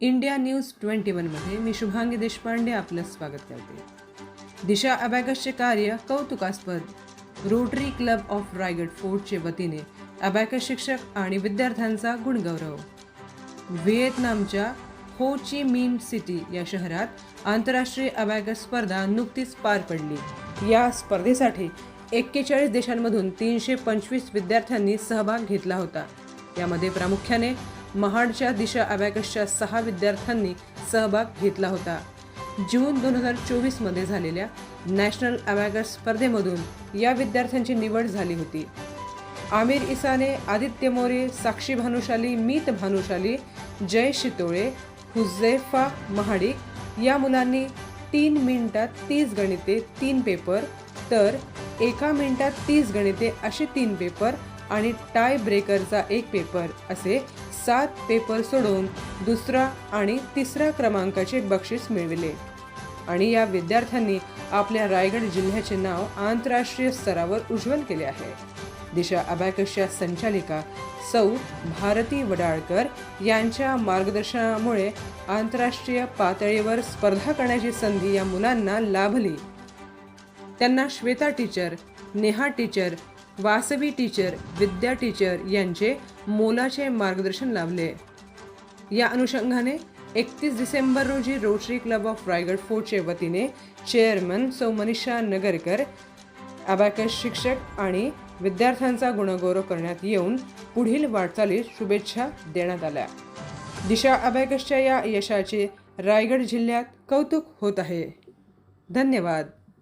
India news twenty वनमध्ये मी शुभांगी देशपांडे आपलं स्वागत करते. दिशा अबॅकसचे कार्य कौतुकास्पद. रोटरी क्लब ऑफ रायगड फोर्टचे वतीने अबॅकस शिक्षक आणि विद्यार्थ्यांचा गुणगौरव. व्हिएतनामच्या हो ची मिन सिटी या शहरात आंतरराष्ट्रीय अबॅकस स्पर्धा नुकतीच पार पडली. या स्पर्धेसाठी एक्केचाळीस देशांमधून तीनशे पंचवीस विद्यार्थ्यांनी सहभाग घेतला होता. यामध्ये प्रामुख्याने महाडच्या दिशा अबॅकसच्या सहा विद्यार्थ्यांनी सहभाग घेतला होता. जून दोन हजार चोवीसमध्ये झालेल्या नॅशनल अबॅकस स्पर्धेमधून या विद्यार्थ्यांची निवड झाली होती. आमिर इसाने आदित्य मोरे साक्षी भानुशाली मीत भानुशाली जय शितोळे हुझैफा महाडिक या मुलांनी तीन मिनिटात तीस गणिते तीन पेपर तर एका मिनिटात तीस गणिते असे तीन पेपर आणि टाय ब्रेकरचा एक पेपर असे सात पेपर सोडून दुसरा आणि तिसरा क्रमांकाचे बक्षीस मिळविले. आणि या विद्यार्थ्यांनी आपल्या रायगड जिल्ह्याचे नाव आंतरराष्ट्रीय स्तरावर उज्ज्वल केले आहे. दिशा अबॅकसच्या संचालिका सौ भारती वडाळकर यांच्या मार्गदर्शनामुळे आंतरराष्ट्रीय पातळीवर स्पर्धा करण्याची संधी या मुलांना लाभली. त्यांना Shweta teacher Neha teacher Vasavi teacher Vidya teacher यांचे मोलाचे मार्गदर्शन लाभले. या अनुषंगाने एकतीस डिसेंबर रोजी रोटरी क्लब ऑफ रायगड फोर्टच्या वतीने चेअरमन सौ मनीषा नगरकर अबॅकस शिक्षक आणि विद्यार्थ्यांचा गुणगौरव करण्यात येऊन पुढील वाटचालीस शुभेच्छा देण्यात आल्या. दिशा अबॅकसच्या या यशाचे रायगड जिल्ह्यात कौतुक होत आहे. धन्यवाद.